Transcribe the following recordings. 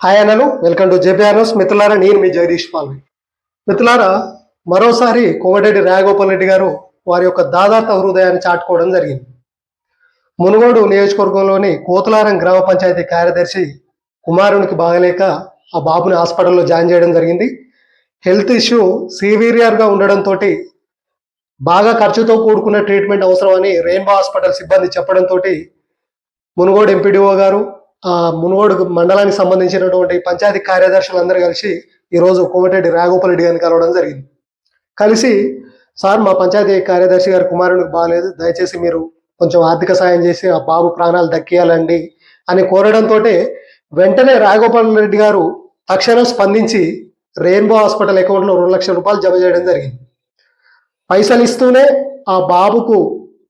Hi అన్నలు welcome to జేపీఆర్ఎస్ మిత్రులారా నేను మీ జగదీష్ పాల్వి. మిత్రులారా మరోసారి కోమటిరెడ్డి రాయగోపాల్ రెడ్డి గారు వారి యొక్క దాదాత హృదయాన్ని చాటుకోవడం జరిగింది. మునుగోడు నియోజకవర్గంలోని కోతలారం గ్రామ పంచాయతీ కార్యదర్శి కుమారునికి బాగలేక ఆ బాబుని హాస్పిటల్లో జాయిన్ చేయడం జరిగింది. హెల్త్ ఇష్యూ సీవియర్గా ఉండడంతో బాగా ఖర్చుతో కూడుకున్న ట్రీట్మెంట్ అవసరమని రెయిన్బో హాస్పిటల్ సిబ్బంది చెప్పడంతో మునుగోడు ఎంపీడీఓ గారు మునుగోడు మండలానికి సంబంధించినటువంటి పంచాయతీ కార్యదర్శులు అందరూ కలిసి ఈరోజు కోమటిరెడ్డి రాఘోపాల్ రెడ్డి గారిని కలవడం జరిగింది. కలిసి సార్ మా పంచాయతీ కార్యదర్శి గారి కుమారునికి బాగాలేదు. దయచేసి మీరు కొంచెం ఆర్థిక సాయం చేసి ఆ బాబు ప్రాణాలు దక్కియాలండి అని కోరడంతో వెంటనే రాఘోపాల్ రెడ్డి గారు తక్షణం స్పందించి రెయిన్బో హాస్పిటల్ అకౌంట్లో రెండు లక్షల రూపాయలు జమ చేయడం జరిగింది. పైసలు ఇస్తూనే ఆ బాబుకు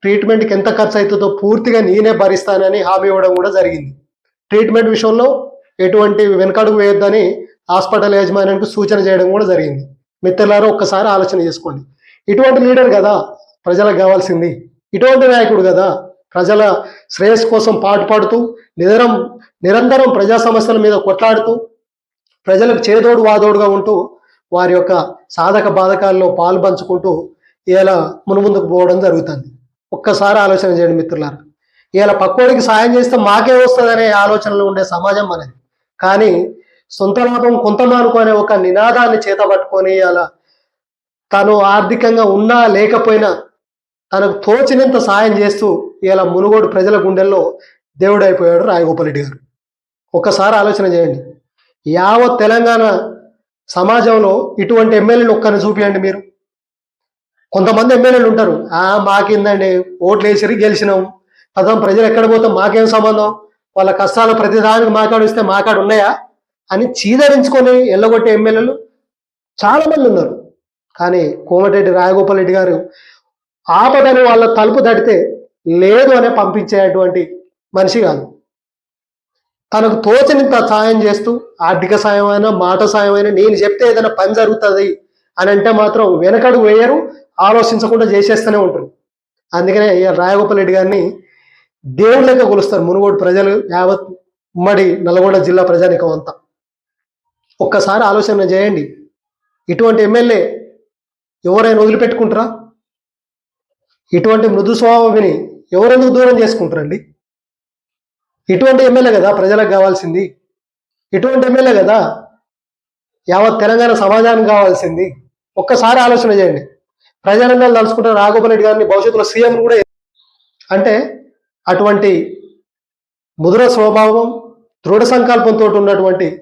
ట్రీట్మెంట్కి ఎంత ఖర్చు అవుతుందో పూర్తిగా నేనే భరిస్తానని హామీ ఇవ్వడం కూడా జరిగింది. ట్రీట్మెంట్ విషయంలో ఎటువంటి వెనకడుగు వేయొద్దని హాస్పిటల్ యాజమాన్యానికి సూచన చేయడం కూడా జరిగింది. మిత్రులారా ఒక్కసారి ఆలోచన చేసుకోండి. ఇటువంటి లీడర్ కదా ప్రజలకు కావాల్సింది. ఇటువంటి నాయకుడు కదా ప్రజల శ్రేయస్సు కోసం పాటుపడుతూ నిరంతరం నిరంతరం ప్రజా సమస్యల మీద కొట్లాడుతూ ప్రజలకు చేదోడు వాదోడుగా ఉంటూ వారి యొక్క సాధక బాధకాల్లో పాలు పంచుకుంటూ ఇలా మునుముందుకు పోవడం జరుగుతుంది. ఒక్కసారి ఆలోచన చేయండి మిత్రులారా. ఇలా పక్కోడికి సాయం చేస్తే మాకే వస్తుందనే ఆలోచనలు ఉండే సమాజం అనేది కానీ సొంత లాభం కొంత అనుకునే ఒక నినాదాన్ని చేత పట్టుకొని అలా తను ఆర్థికంగా ఉన్నా లేకపోయినా తనకు తోచినంత సాయం చేస్తూ ఇలా మునుగోడు ప్రజల గుండెల్లో దేవుడైపోయాడు రాయగోపాల్ రెడ్డి గారు. ఒక్కసారి ఆలోచన చేయండి. యావత్ తెలంగాణ సమాజంలో ఇటువంటి ఎమ్మెల్యేలు ఒక్కరిని చూపియండి మీరు. కొంతమంది ఎమ్మెల్యేలు ఉంటారు. ఆ మాకిందండి ఓట్లు వేసిరి గెలిచినాం. పదం ప్రజలు ఎక్కడ పోతాం? మాకేం సంబంధం? వాళ్ళ కష్టాలు ప్రతిదానికి మాట్లాడిస్తే మాకాడు ఉన్నాయా? అని చీదరించుకొని ఎల్లగొట్టే ఎమ్మెల్యేలు చాలా మంది ఉన్నారు. కానీ కోమటిరెడ్డి రాజగోపాల్ రెడ్డి గారు ఆపదని వాళ్ళ తలుపు తడితే లేదు అనే పంపించేటువంటి మనిషి కాదు. తనకు తోచినంత సాయం చేస్తూ ఆర్థిక సాయం అయినా మాట సాయం అయినా నేను చెప్తే ఏదైనా పని జరుగుతుంది అని అంటే మాత్రం వెనకడుగు వేయరు ఆలోచించకుండా చేసేస్తూనే ఉంటారు. అందుకనే రాయగోపాల్ రెడ్డి గారిని దేవుళ్ళగా లెక్క కొలుస్తారు మునుగోడు ప్రజలు యావత్ ఉమ్మడి నల్గొండ జిల్లా ప్రజానికం అంతా. ఒక్కసారి ఆలోచన చేయండి. ఇటువంటి ఎమ్మెల్యే ఎవరైనా వదిలిపెట్టుకుంటారా? ఇటువంటి మృదు స్వభావమిని ఎవరెందుకు దూరం చేసుకుంటారండి? ఇటువంటి ఎమ్మెల్యే కదా ప్రజలకు కావాల్సింది. ఇటువంటి ఎమ్మెల్యే కదా యావత్ తెలంగాణ సమాజానికి కావాల్సింది. ఒక్కసారి ఆలోచన చేయండి. ప్రజారంగాలు తలుచుకుంటే రాఘోపాల్ రెడ్డి గారిని భవిష్యత్తులో సీఎం కూడా అంటే అటువంటి ముదుర స్వభావం దృఢ సంకల్పంతో ఉన్నటువంటి